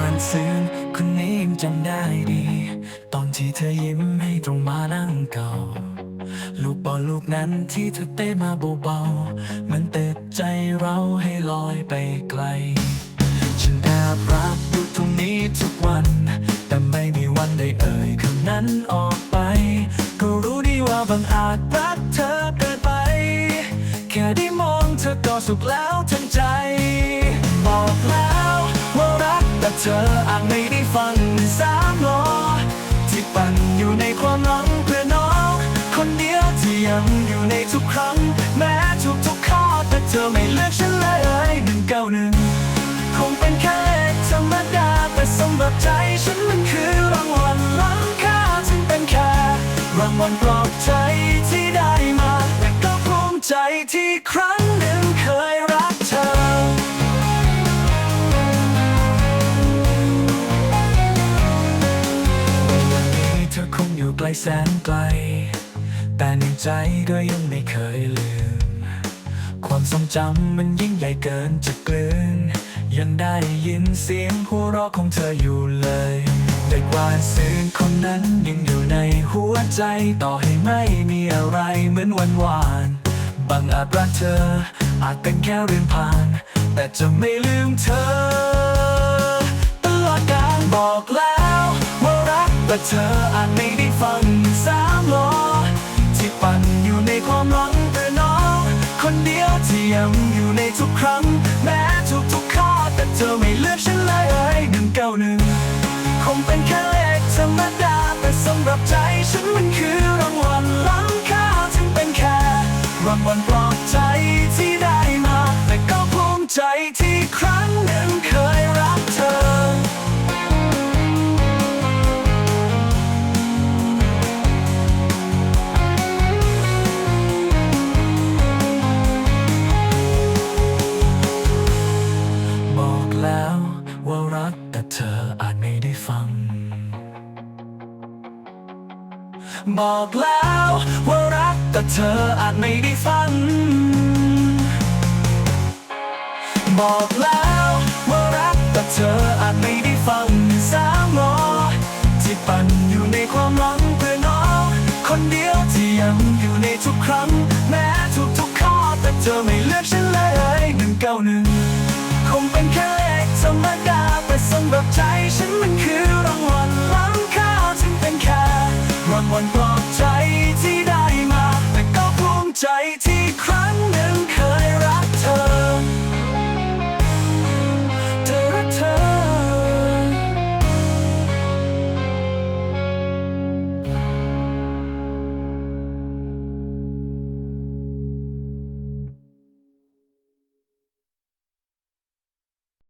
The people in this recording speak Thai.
านซึ้งคนนี้ยังจำได้ดี ตอนที่เธอยิ้มให้ตรงมานั่งเก่า ลูกบอลลูกนั้นที่เธอเตะมาเบาๆมันเตะใจเราให้ลอยไปไกล ฉันแอบรักอยู่ตรงนี้ทุกวัน แต่ไม่มีวันได้เอ่ยคำนั้นออกไป ก็รู้ดีว่าบางอาจรักเธอเกินไป แค่ได้มองเธอก็สุขแล้วทั้งใจ เธออาจไม่ได้ฟังสามล้อที่ปั่นอยู่ในความหลังเพื่อน้อง คนเดียวที่ยังอยู่ในทุกครั้ง แม้ทุกทุกข้อแต่เธอไม่เลือกฉันเลยหนึ่งเก้าหนึ่งคงเป็นแค่เลขธรรมดาแต่สำหรับใจฉันมันคือรางวัลล้ำค่าจึงเป็นแค่รางวัลปลอบใจที่ได้มาแต่ก็ภูมิใจที่ครั้ง แสนไกล แต่ในใจก็ยังไม่เคยลืม ความทรงจำมันยิ่งใหญ่เกินจะกลืน ยังได้ยินเสียงหัวเราะของเธออยู่เลยเด็กวานซื่นคนนั้นยังอยู่ในหัวใจต่อให้ไม่มีอะไรเหมือนวันวานบางอาจรักเธออาจเป็นแค่เรื่องผ่าน แต่จะไม่ลืมเธอ แต่เธออาจไม่ได้ฟังสามล้อที่ปั่นอยู่ในความหลังเพื่อน้อง คนเดียวที่ยังอยู่ในทุกครั้ง แม้ทุกทุกข้อแต่เธอไม่เลือกฉันเลยหนึ่งเก้าหนึ่งคงเป็นแค่เลขธรรมดาแต่สำหรับใจฉันมันคือรางวัลล้ำค่าถึงเป็นแค่รางวัลปลอบใจที่ได้มาแต่ก็ภูมิใจที่ บอกแล้วว่ารักแต่เธออาจไม่ได้ฟัง บอกแล้วว่ารักแต่เธออาจไม่ได้ฟังสามล้อที่ปั่นอยู่ในความหลังเพื่อน้อง คนเดียวที่ยังอยู่ในทุกครั้ง แม้ทุกทุกๆข้อแต่เธอไม่